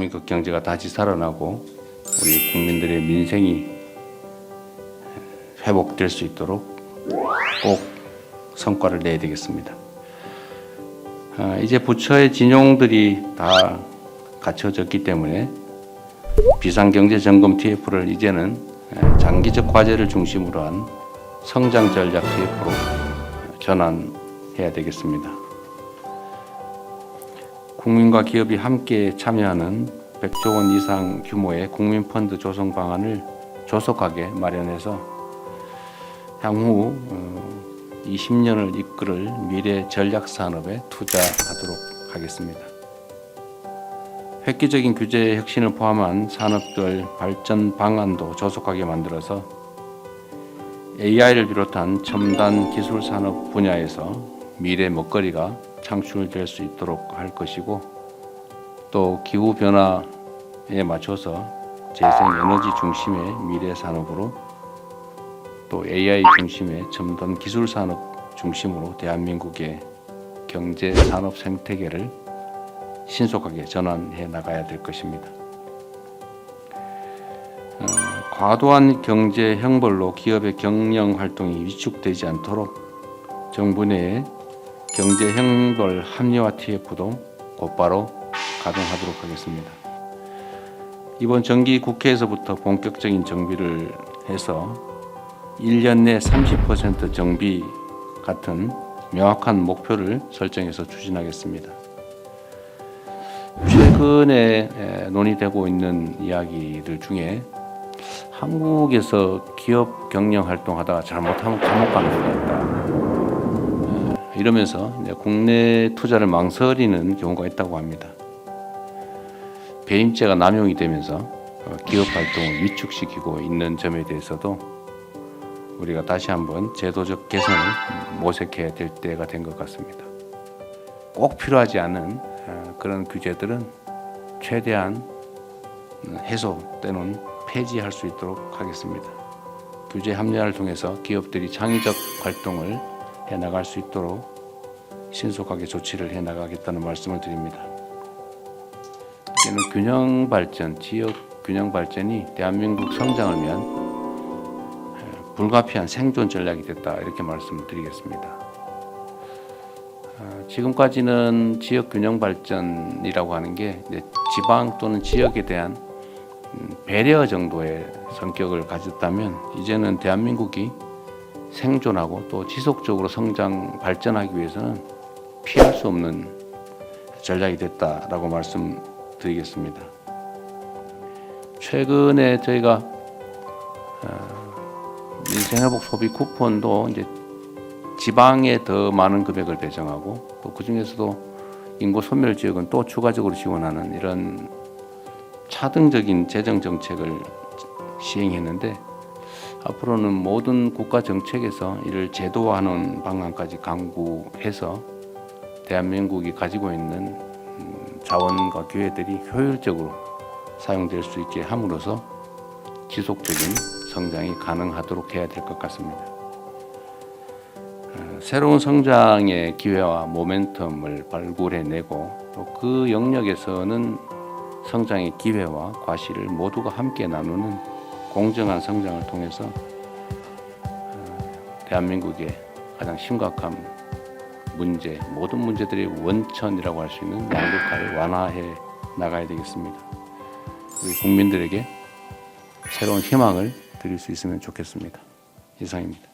대한민국 경제가 다시 살아나고 우리 국민들의 민생이 회복될 수 있도록 꼭 성과를 내야 되겠습니다. 아, 이제 부처의 진용들이 다 갖춰졌기 때문에 비상경제점검 TF를 이제는 장기적 과제를 중심으로 한 성장 전략 TF로 전환해야 되겠습니다. 국민과 기업이 함께 참여하는 100조 원 이상 규모의 국민 펀드 조성 방안을 조속하게 마련해서 향후 20년을 이끌을 미래 전략 산업에 투자하도록 하겠습니다. 획기적인 규제 혁신을 포함한 산업별 발전 방안도 조속하게 만들어서 AI를 비롯한 첨단 기술 산업 분야에서 미래 먹거리가 창출될 수 있도록 할 것이고 또 기후 변화에 맞춰서 재생 에너지 중심의 미래 산업으로 또 AI 중심의 첨단 기술 산업 중심으로 대한민국의 경제 산업 생태계를 신속하게 전환해 나가야 될 것입니다. 어, 과도한 경제 형벌로 기업의 경영 활동이 위축되지 않도록 정부 내에 경제 형벌 합리화 TF도 곧바로 가동하도록 하겠습니다. 이번 정기 국회에서부터 본격적인 정비를 해서 1년 내 30% 정비 같은 명확한 목표를 설정해서 추진하겠습니다. 최근에 에, 논의되고 있는 이야기들 중에 한국에서 기업 경영 활동하다가 잘못하면 감옥 가는 있다. 에, 이러면서 국내 투자를 망설이는 경우가 있다고 합니다. 배임죄가 남용이 되면서 어, 기업 활동을 위축시키고 있는 점에 대해서도 우리가 다시 한번 제도적 개선을 모색해야 될 때가 된 것 같습니다. 꼭 필요하지 않은 어, 그런 규제들은 최대한 해소 또는 폐지할 수 있도록 하겠습니다. 규제 합리화를 통해서 기업들이 창의적 활동을 해 나갈 수 있도록 신속하게 조치를 해 나가겠다는 말씀을 드립니다. 이는 균형 발전, 지역 균형 발전이 대한민국 성장을 위한 에, 불가피한 생존 전략이 됐다 이렇게 말씀을 드리겠습니다. 아, 지금까지는 지역 균형 발전이라고 하는 게 지방 또는 지역에 대한 음, 배려 정도의 성격을 가졌다면 이제는 대한민국이 생존하고 또 지속적으로 성장 발전하기 위해서는 피할 수 없는 전략이 됐다라고 말씀 드리겠습니다. 최근에 저희가 어, 민생회복 소비 쿠폰도 이제 지방에 더 많은 금액을 배정하고 또 그 중에서도 인구 소멸 지역은 또 추가적으로 지원하는 이런 차등적인 재정 정책을 시행했는데 앞으로는 모든 국가 정책에서 이를 제도화하는 방안까지 강구해서 대한민국이 가지고 있는 음, 자원과 기회들이 효율적으로 사용될 수 있게 함으로써 지속적인 성장이 가능하도록 해야 될 것 같습니다. 어, 새로운 성장의 기회와 모멘텀을 발굴해내고 또 그 영역에서는 성장의 기회와 과실을 모두가 함께 나누는 공정한 성장을 통해서 어, 대한민국의 가장 심각한 문제, 모든 문제들의 원천이라고 할 수 있는 양극화를 완화해 나가야 되겠습니다. 우리 국민들에게 새로운 희망을 드릴 수 있으면 좋겠습니다. 이상입니다.